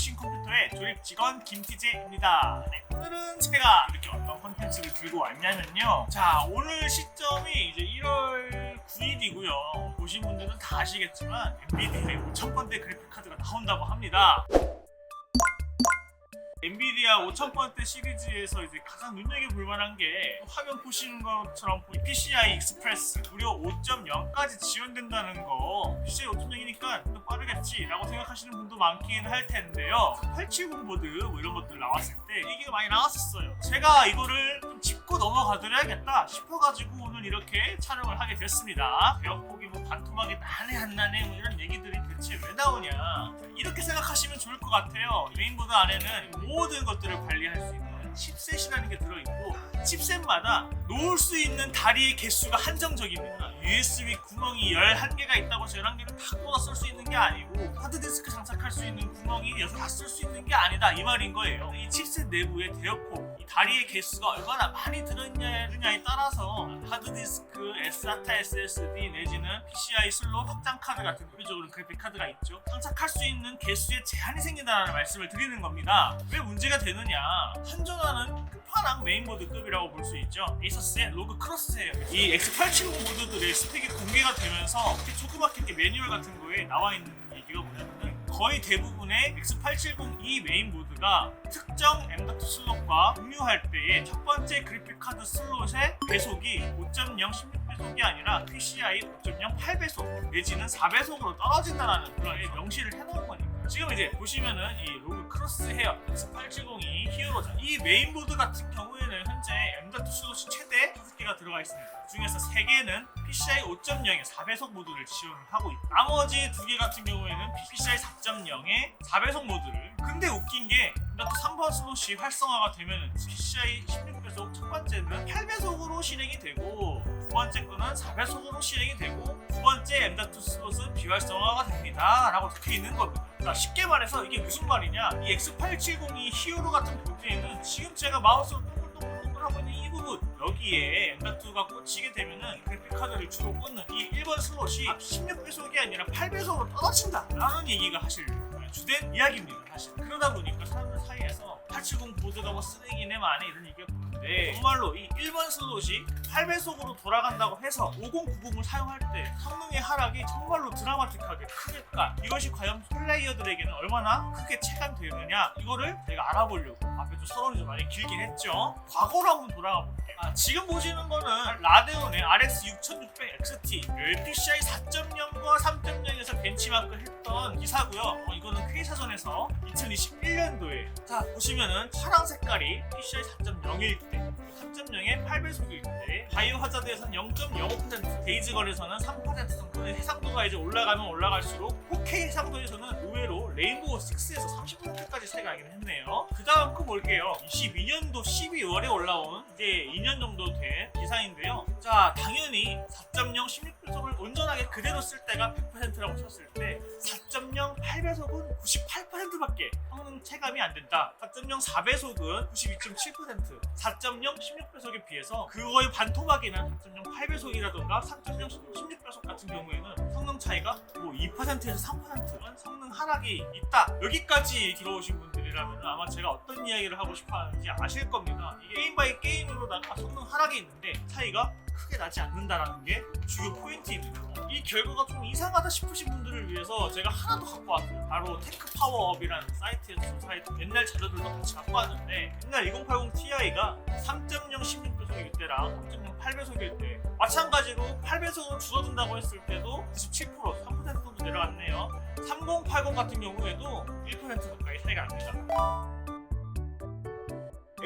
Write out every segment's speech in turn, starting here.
포싱 컴퓨터의 조립 직원 김티제입니다. 네, 오늘은 제가 이렇게 어떤 컨텐츠를 들고 왔냐면요. 자, 오늘 시점이 이제 1월 9일이고요. 보신 분들은 다 아시겠지만 엔비디아의 5,000번대 그래픽 카드가 나온다고 합니다. 엔비디아 5000번대 시리즈에서 이제 가장 눈여겨볼 만한 게 화면 보시는 것처럼 이 PCI 익스프레스 무려 5.0까지 지원된다는 거 PCI 5.0이니까 또빠 르겠지라고 생각하시는 분도 많긴 할 텐데요. 870 보드 뭐 이런 것들 나왔을 때 얘기가 많이 나왔었어요. 제가 이거를 좀 짚고 넘어가드려야겠다 싶어가지고 오늘 이렇게 촬영을 하게 됐습니다. 배역폭이 뭐 반토막이 나네 안 나네 뭐 이런 얘기들이 대체 왜 나오냐. 이렇게 생각하시면 좋을 것 같아요. 메인보드 안에는 모든 것들을 관리할 수 있는 칩셋이라는 게 들어있고 칩셋마다 놓을 수 있는 다리의 개수가 한정적입니다. USB 구멍이 11개가 있다고 해서 11개를 다 꽂아 쓸 수 있는 게 아니고 하드디스크 장착할 수 있는 구멍이 6개 다쓸 수 있는 게 아니다. 이 말인 거예요. 이 칩셋 내부의 대역폭 이 다리의 개수가 얼마나 많이 들어있느냐에 따라서 하드디스크, SATA SSD 내지는 PCI 슬롯 확장 카드 같은 대표적으로 그래픽 카드가 있죠. 장착할 수 있는 개수에 제한이 생긴다는 말씀을 드리는 겁니다. 왜 문제가 되느냐? 한전화는 끝판왕 메인보드급이라고 볼 수 있죠. 에이서스의 로그 크로스예요. 이 X870 보드들의 스펙이 공개가 되면서 이렇게 조그맣게 매뉴얼 같은 거에 나와 있는 뭐냐면은 거의 대부분의 X870E 메인보드가 특정 M.2 슬롯과 공유할 때의 첫 번째 그래픽 카드 슬롯의 배속이 5.0 16배속이 아니라 PCI 5.0 8배속 내지는 4배속으로 떨어진다는 그런 명시를 해놓은 이제 보시면은 이 로그 크로스 헤어 X870이 히어로자 이 메인보드 같은 경우에는 현재 M.2 슬롯이 최대 5개가 들어가 있습니다. 그 중에서 3개는 PCI 5.0의 4배속 모드를 지원을 하고 있고 나머지 2개 같은 경우에는 PCI 4.0의 4배속 모드를. 근데 웃긴 게 M.2 3번 슬롯이 활성화가 되면 PCI 16배속 첫 번째는 8배속으로 실행이 되고 두 번째 거는 4배속으로 실행이 되고 두 번째 M.2 슬롯은 비활성화가 됩니다 라고 적혀 있는 겁니다. 자, 쉽게 말해서 이게 무슨 말이냐? 이 X870이 히어로 같은 보드에는 지금 제가 마우스로 동글동글동글 하고 있는 이 부분 여기에 M.2가 꽂히게 되면은 그래픽카드를 주로 꽂는 이 1번 슬롯이 16배속이 아니라 8배속으로 떨어진다 라는 얘기가 사실 주된 이야기입니다 사실. 그러다 보니까 사람들 사이에서 870 보드가 뭐 쓰레기네 마네 이런 얘기가 보는데 정말로 이 1번 슬롯이 8배속으로 돌아간다고 해서 5090을 사용할 때 성능의 하락이 정말로 드라마틱하게 크겠까 이것이 과연 플레이어들에게는 얼마나 크게 체감되느냐 이거를 제가 알아보려고 앞에 좀 서론이 좀 많이 길긴 했죠. 과거로 한번 돌아가 볼게요. 아, 지금 보시는 거는 라데온의 RX 6600 XT PCI 4.0과 3.0에서 벤치마크 했던 기사고요. 어, 이거는 K사 전에서 2021년도에. 자 보시면은 파랑 색깔이 PCI 4.0일 때 3.0의 8배속일 때 바이오 하자드에서는 0.05% 데이즈 걸에서는 3% 정도의 해상도가 이제 올라가면 올라갈수록 4K 해상도에서는 의외로 레인보우 6에서 30%까지 차이가 나긴 했네요. 그 다음 거 볼게요. 22년도 12월에 올라온 이제 2년 정도 된 기사인데요. 자 당연히 4.0 16배속을 온전하게 그대로 쓸 때가 100%라고 쳤을 때 4.0 8배속은 98% 밖에 성능 체감이 안 된다. 4.0 4배속은 92.7% 4.0 16배속에 비해서 그거의 반토막이나 4.0 8배속이라던가 3.0 16배속 같은 경우에는 성능 차이가 뭐 2%에서 3%만 성능 하락이 있다. 여기까지 들어오신 분들 이라면 아마 제가 어떤 이야기를 하고 싶어 하는지 아실 겁니다. 게임 바이 게임으로다가 성능 하락이 있는데 차이가 크게 나지 않는다라는 게 주요 포인트입니다. 이 결과가 좀 이상하다 싶으신 분들을 위해서 제가 하나 더 갖고 왔어요. 바로 테크 파워업이라는 사이트에서 사이트 옛날 자료들도 같이 갖고 왔는데 옛날 2080 Ti가 3.0 16배속일 때랑 3.0 8배속일 때 마찬가지로 8배속으로 줄어든다고 했을 때도 97% 3% 정도 내려갔네요. 3080 같은 경우에도 1% 가까이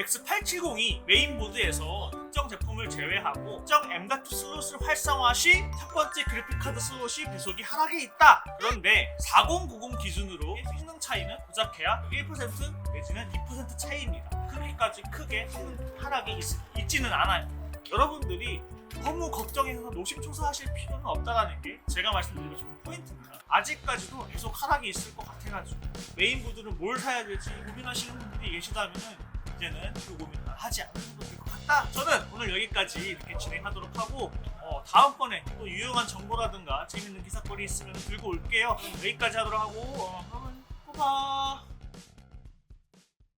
X870이 메인보드에서 특정 제품을 제외하고 특정 M.2 슬롯을 활성화 시 첫 번째 그래픽카드 슬롯이 배속이 하락이 있다. 그런데 4090 기준으로 성능 차이는 고작해야 1% 내지는 2% 차이입니다. 그렇게까지 크게 성능 하락이 있, 지는 않아요. 여러분들이 너무 걱정해서 노심초사하실 필요는 없다라는 게 제가 말씀드리고 싶은 포인트입니다. 아직까지도 계속 하락이 있을 것 같아가지고 메인보드를 뭘 사야 될지 고민하시는 분들이 계시다면은 이제는 그 고민을 하지 않는 것도 될것 같다. 저는 오늘 여기까지 이렇게 진행하도록 하고 어, 다음번에 또 유용한 정보라든가 재밌는 기사거리 있으면 들고 올게요. 여기까지 하도록 하고 어, 그러면